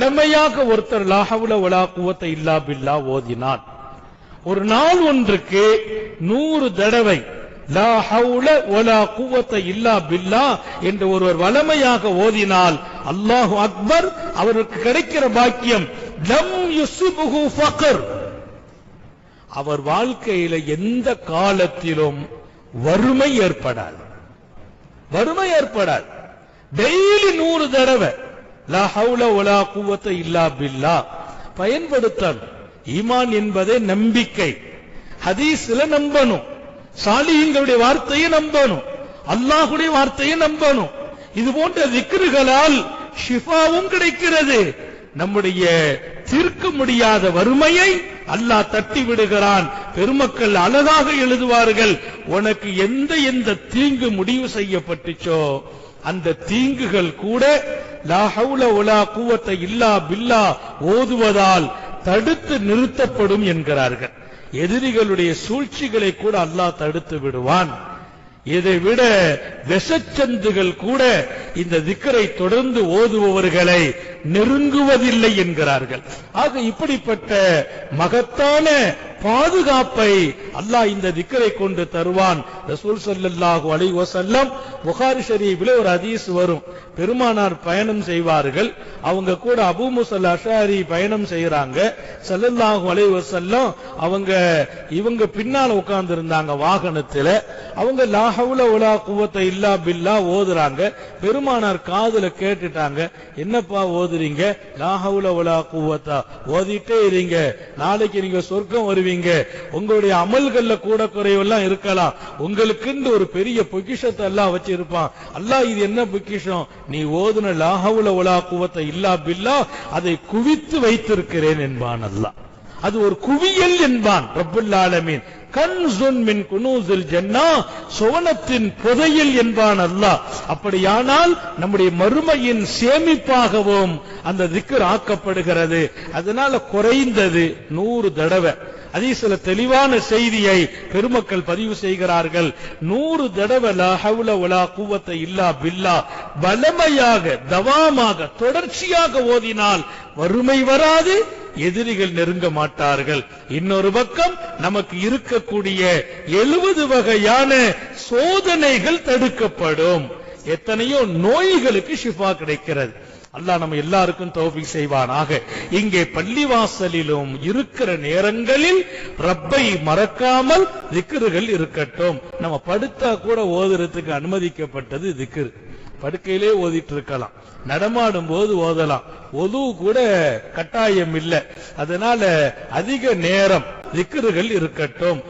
வளமையாக ஒருத்தர் லாஹவுல வலா குவத்தை இல்லா பில்லா ஓதினான். ஒரு நாள் ஒன்றுக்கு நூறு தடவை லா ஹவுல வலா குவத்தை இல்லா பில்லா என்று ஒருவர் வளமையாக ஓதினால் அல்லாஹு அக்பர் அவருக்கு கிடைக்கிற பாக்கியம் லம் அவர் வாழ்க்கையில எந்த காலத்திலும் வறுமை ஏற்படாது. வறுமை ஏற்படாது. டெய்லி நூறு தடவை லா ஹவுல இல்லா பில்லா. பயன்படுத்தணும் ஈமான் என்பதே நம்பிக்கை. ஹதீஸ்ல நம்பணும். சாலிஹீங்களுடைய வார்த்தையை நம்பணும். அல்லாஹுடைய வார்த்தையை நம்பணும். இது போன்ற திக்ருகளால் ஷிஃபாவும் கிடைக்கிறது. நம்முடைய தீர்க்க முடியாத வறுமையை அல்லாஹ் தட்டி விடுகிறான். பெருமக்கள் அழகாக எழுதுவார்கள். உனக்கு எந்த எந்த தீங்கு முடிவு செய்யப்பட்டுச்சோ அந்த தீங்குகள் கூட லா ஹவுல இல்லா பில்லா ஓதுவதால் தடுத்து நிறுத்தப்படும் என்கிறார்கள். எதிரிகளுடைய சூழ்ச்சிகளை கூட அல்லாஹ் தடுத்து விடுவான். இதை விட விஷச்சந்துகள் கூட இந்த திக்கரை தொடர்ந்து ஓதுபவர்களை நெருங்குவதில்லை என்கிறார்கள். ஆக இப்படிப்பட்ட மகத்தான பாதுகாப்பை அல்லாஹ் இந்த திக்கரை கொண்டு தருவான். ரசூல் சல்லாஹு அலி வசல்லம் புகாரி ஷரீஃபில் ஒரு அதீஸ் வரும். பெருமானார் பயணம் செய்வார்கள். அவங்க கூட அபு முசல் அஷாரி பயணம் செய்யறாங்க ஸல்லல்லாஹு அலி வசல்லம் அவங்க இவங்க பின்னால உட்கார்ந்து இருந்தாங்க வாகனத்துல. அவங்க லாஹவுல உலா குவத்தை இல்லா பில்லா ஓதுறாங்க. பெருமானார் காதுல கேட்டுட்டாங்க. என்னப்பா ஓதுறீங்க? லாஹவுல உலா குவத்தா? ஓதிட்டே இருங்க. நாளைக்கு நீங்க சொர்க்கம் வருவீங்க. உங்களுடைய அமல்கள்ல கூட குறைவெல்லாம் இருக்கலாம். உங்களுக்குன்னு ஒரு பெரிய பொக்கிஷத்தை எல்லாம் வச்சிருப்பான். அல்லாஹ் இது என்ன பொக்கிஷம்? நீ ஓதுன லாகவுல உலா குவத்தை இல்லா பில்லா அதை குவித்து வைத்திருக்கிறேன் என்பான் அல்லாஹ். அது ஒரு குவியல் என்பான் ரபுல்லாலமீன் கன்சுன் மின் குனூசில் ஜன்னா சுவனத்தின் புதையல் என்பான் அல்லாஹ். அப்படியானால் நம்முடைய மறுமையின் சேமிப்பாகவும் அந்த திக்கர் ஆக்கப்படுகிறது. அதனால குறைந்தது நூறு தடவை. அதீசில தெளிவான செய்தியை பெருமக்கள் பதிவு செய்கிறார்கள். நூறு தடவை லா இல்லா பில்லா வலமையாக தவாமாக தொடர்ச்சியாக ஓதினால் வறுமை வராது எதிரிகள் நெருங்க மாட்டார்கள். இன்னொரு பக்கம் நமக்கு இருக்கக்கூடிய எழுபது வகையான சோதனைகள் தடுக்கப்படும். எத்தனையோ நோய்களுக்கு ஷிஃபா கிடைக்கிறது. அல்லாஹ் நம்ம எல்லாருக்கும் தௌஃபீக் செய்வானாக. இங்கே பள்ளிவாசலிலும் இருக்கிற நேரங்களில் ரப்பை மறக்காமல் திக்ருகள் இருக்கட்டும். நம்ம படுத்தா கூட ஓதுறதுக்கு அனுமதிக்கப்பட்டது திக்ரு. படுக்கையிலே ஓதிட்டு இருக்கலாம் நடமாடும் போது ஓதலாம். ஒது கூட கட்டாயம் இல்லை. அதனால அதிக நேரம் திக்ருகள் இருக்கட்டும்.